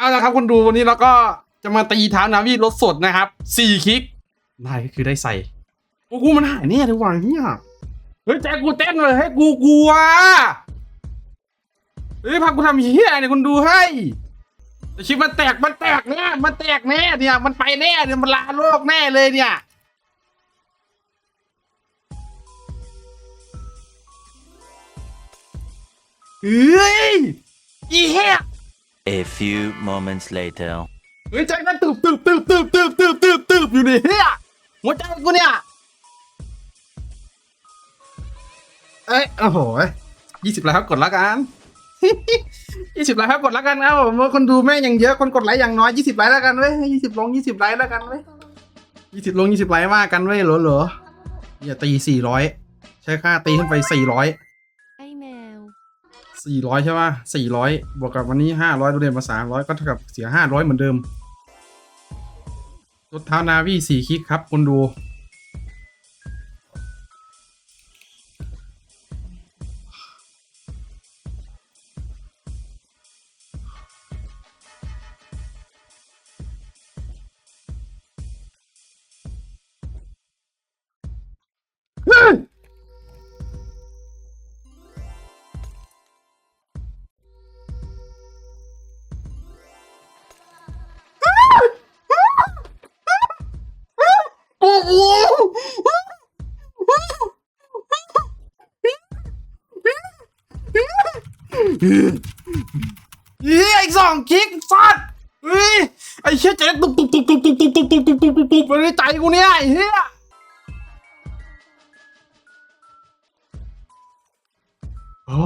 เอาละครับคุณดูวันนี้เราก็จะมาตีท้านาวีรถสดนะครับสี่คลิกได้ก็คือได้ใส่โอ้กูมันหายเนี่ยทุกวันเนี่ยเฮ้ยแจ็คกูเต้นเลยให้กูกลัวเฮ้ยพากูทำเฮียเนี่ยคุณดูให้ชิปมันแตกมันแตกแน่มันแตกแน่เนี่ย มันไปแน่เนี่ยมันลาโลกแน่เลยเนี่ยเฮ้ยอีเหี้ย A few moments later. เฮ้ยใจมันตึบตึบตึบตึบตึบตึบตึบตึบอยู่นี่เฮียหัวใจกูเนี่ยเอ้ยโอ้โหยี่สิบไลค์ครับกดล้วกันยี่สิบไลค์ครับกดล้วกันครับผมคนดูแม่งยังเยอะคนกดไลค์อย่างน้อยยี่สิบไลค์แล้วกันเว้ยยี่สิบลงยี่สิบไลค์แล้วกันเว้ยยี่สิบลงยี่สิบไลค์มากกันเว้ยเหรอเหรออย่าตีสี่ร้อยใช้ค่าตีขึ้นไปสี่ร้อย สี่ร้อยใช่ป่ะสี่ร้อยบวกกับวันนี้ห้าร้อยดูเรียนมาสามร้อยก็เท่ากับเสียห้าร้อยเหมือนเดิมรถเท้านาวี่สี่คลิกครับคุณดู เฮ้ยไอ้สองคลิกสัตว์เฮ้ยไอ้เชี่ยใจ๊ตุบตุบตุบตุบตุบตุบตุบตุบตุบตุบตุบตุบไปในใจกูเนี่ยไอ้เหี้ยโอ้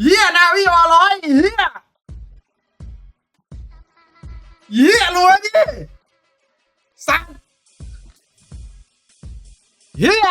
เฮียนาวี่วอร้อยเฮียเฮียรวยดิสั่งเฮีย